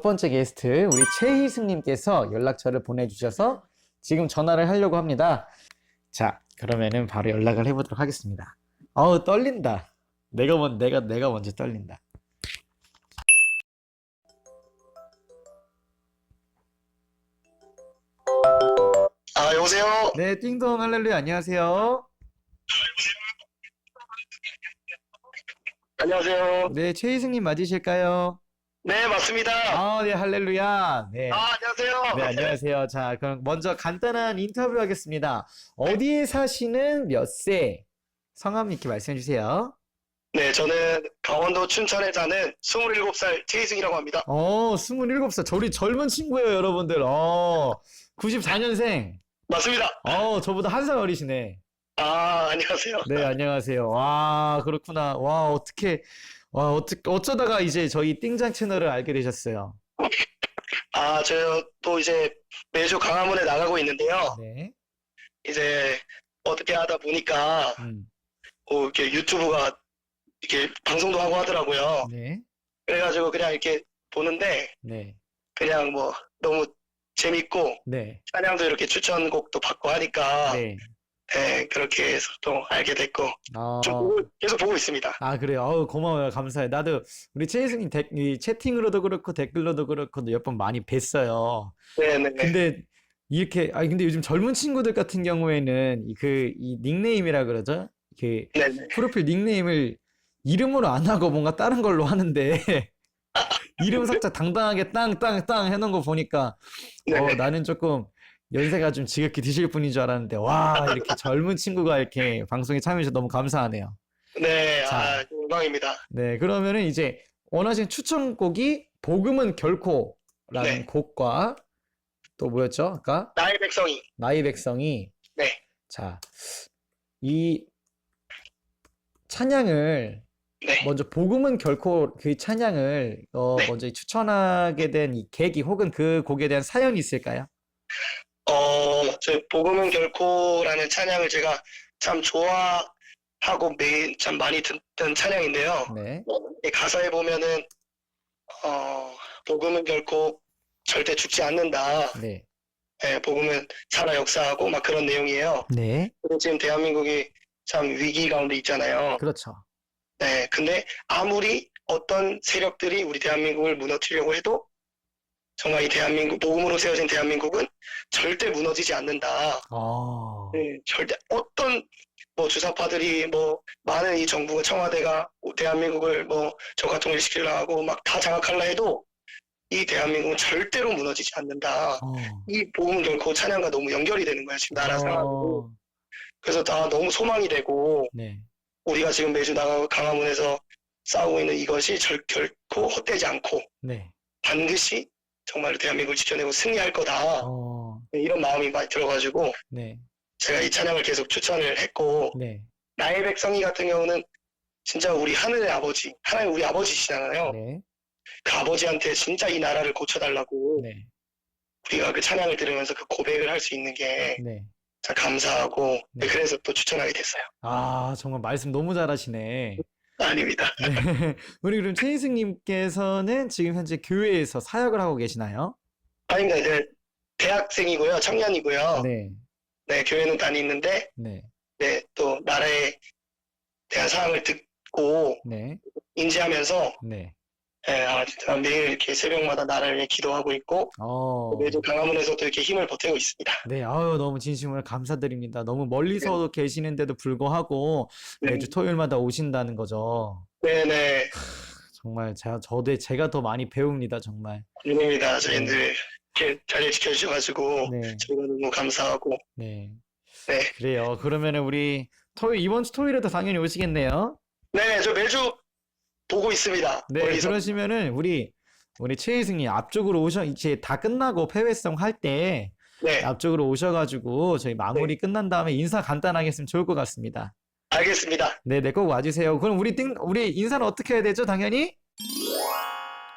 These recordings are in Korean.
첫 번째 게스트 우리 최희승님께서 연락처를 보내주셔서 지금 전화를 하려고 합니다. 자, 그러면은 바로 연락을 해보도록 하겠습니다. 어우 떨린다. 내가 먼 내가 내가 먼저 떨린다. 아, 여보세요? 네, 띵동 할렐루야 안녕하세요. 안녕하세요. 네, 최희승님 맞으실까요? 네, 맞습니다. 아, 네, 할렐루야. 네. 아, 안녕하세요. 네, 안녕하세요. 자, 그럼 먼저 간단한 인터뷰 하겠습니다. 어디에 사시는 몇 세? 성함 이렇게 말씀해 주세요. 네, 저는 강원도 춘천에 사는 27살 최희승이라고 합니다. 어, 27살. 저리 젊은 친구예요, 여러분들. 어, 94년생. 맞습니다. 어, 저보다 한 살 어리시네. 아, 안녕하세요. 네, 안녕하세요. 와, 그렇구나. 와, 어떻게, 와, 어떻게, 어쩌다가 이제 저희 띵장 채널을 알게 되셨어요. 아, 저 또 이제 매주 강화문에 나가고 있는데요. 네. 이제 어떻게 하다 보니까 음, 뭐 이렇게 유튜브가 이렇게 방송도 하고 하더라고요. 네. 그래가지고 그냥 이렇게 보는데 네. 그냥 뭐 너무 재밌고 네. 찬양도 이렇게 추천곡도 받고 하니까 네. 네, 그렇게 해서 또 알게 됐고 어, 좀 보고- 계속 보고 있습니다. 아, 그래요. 어우, 고마워요. 감사해요. 나도 우리 최희승님 데, 이 채팅으로도 그렇고 댓글로도 그렇고 몇 번 많이 뵀어요. 네네. 근데 이렇게, 아니, 근데 요즘 젊은 친구들 같은 경우에는 이 그, 이 닉네임이라 그러죠? 그, 네네. 프로필 닉네임을 이름으로 안 하고 뭔가 다른 걸로 하는데, 이름 살짝 당당하게 땅땅땅 해놓은 거 보니까, 어, 네네. 나는 조금 연세가 좀 지겹게 드실 분인 줄 알았는데, 와, 이렇게 젊은 친구가 이렇게 방송에 참여해주셔서 너무 감사하네요. 네, 자. 아, 영광입니다. 네, 그러면은 이제 원하시는 추천곡이 복음은 결코라는 네. 곡과 또 뭐였죠? 아까 나의 백성이. 나의 백성이 네. 자, 이 찬양을 네. 먼저 복음은 결코 그 찬양을 어, 네. 먼저 추천하게 된 이 계기 혹은 그 곡에 대한 사연이 있을까요? 어, 저 복음은 결코라는 찬양을 제가 참 좋아하고 매일 참 많이 듣던 찬양인데요. 네. 이 가사에 보면은 어, 복음은 결코 절대 죽지 않는다. 네. 예, 복음은 살아 역사하고 막 그런 내용이에요. 네. 그리고 지금 대한민국이 참 위기 가운데 있잖아요. 그렇죠. 네, 근데 아무리 어떤 세력들이 우리 대한민국을 무너뜨리려고 해도 정말 이 대한민국, 복음으로 세워진 대한민국은 절대 무너지지 않는다. 어. 네, 절대 어떤 뭐 주사파들이 뭐 많은 이 정부가 청와대가 대한민국을 뭐 저가 통일시키려 하고 막 다 장악하려 해도 이 대한민국은 절대로 무너지지 않는다. 어. 이 복음 결코 찬양과 너무 연결이 되는 거예요. 지금 나라 상황으로. 어. 그래서 다 너무 소망이 되고 네. 우리가 지금 매주 나가고 강화문에서 싸우고 있는 이것이 절, 결코 헛되지 않고 네. 반드시 정말 대한민국을 지켜내고 승리할 거다. 어. 네, 이런 마음이 많이 들어가지고 네. 제가 이 찬양을 계속 추천을 했고 네. 나의 백성이 같은 경우는 진짜 우리 하늘의 아버지, 하나님 우리 아버지시잖아요. 네. 그 아버지한테 진짜 이 나라를 고쳐달라고 네. 우리가 그 찬양을 들으면서 그 고백을 할 수 있는 게 네. 참 감사하고 네. 그래서 또 추천하게 됐어요. 아, 정말 말씀 너무 잘하시네. 아닙니다. 네. 우리 그럼 최희승님께서는 지금 현재 교회에서 사역을 하고 계시나요? 아닙니다. 이제 대학생이고요, 청년이고요. 네. 네, 교회는 다니는데 네. 네, 또 나라에 대한 사항을 듣고 네. 인지하면서 네. 예, 아, 진짜 매일 이렇게 새벽마다 나라를 위해 기도하고 있고 어. 매주 강화문에서도 이렇게 힘을 보태고 있습니다. 네. 아유, 너무 진심으로 감사드립니다. 너무 멀리서 계시는데도 불구하고 네, 매주 토요일마다 오신다는 거죠. 네, 네, 정말 제가 저도 제가 더 많이 배웁니다, 정말. 아닙니다. 저희들 이렇게 자리 지켜주셔가지고 네. 저희가 너무 감사하고 네. 네, 그래요. 그러면은 우리 토요일 이번 주 토요일에도 당연히 오시겠네요. 네, 저 매주 보고 있습니다. 네, 멀리서. 그러시면은 우리 우리 최희승님 앞쪽으로 오셔 이제 다 끝나고 패배성 할때 네, 앞쪽으로 오셔가지고 저희 마무리 끝난 다음에 인사 간단하게 했으면 좋을 것 같습니다. 알겠습니다. 네, 네, 꼭 와주세요. 그럼 우리 띵 우리 인사는 어떻게 해야 되죠? 당연히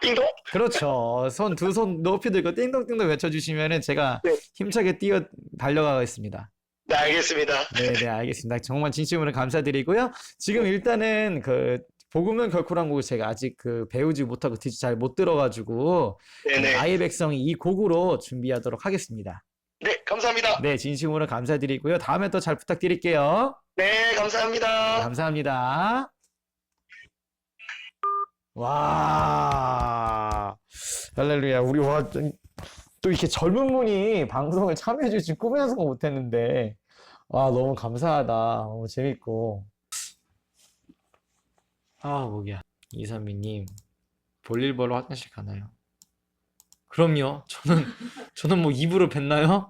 띵동. 그렇죠. 손 두 손 높이 들고 띵동띵동 외쳐주시면은 제가 네. 힘차게 뛰어 달려가겠습니다. 네, 알겠습니다. 네, 네, 알겠습니다. 정말 진심으로 감사드리고요. 지금 일단은 그 복음은 결코란 곡을 제가 아직 그 배우지 못하고 듣지 잘못 들어가지고 네네. 나의 백성이 이 곡으로 준비하도록 하겠습니다. 네, 감사합니다. 네, 진심으로 감사드리고요. 다음에 또 잘 부탁드릴게요. 네, 감사합니다. 감사합니다. 와, 할렐루야. 우리 와, 또 이렇게 젊은 분이 방송을 참여해 주신 꿈의 상상 못했는데, 와, 너무 감사하다. 너무 재밌고. 아, 목이야. 이선미님, 볼일 보러 화장실 가나요? 그럼요. 저는, 저는 뭐 입으로 뱉나요?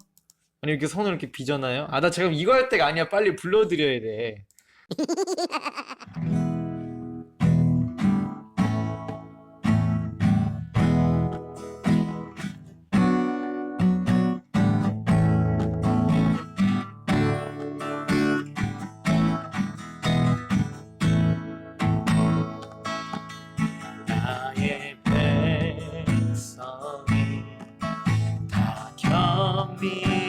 아니, 이렇게 손을 이렇게 비잖아요? 아, 나 지금 이거 할 때가 아니야. 빨리 불러드려야 돼. be.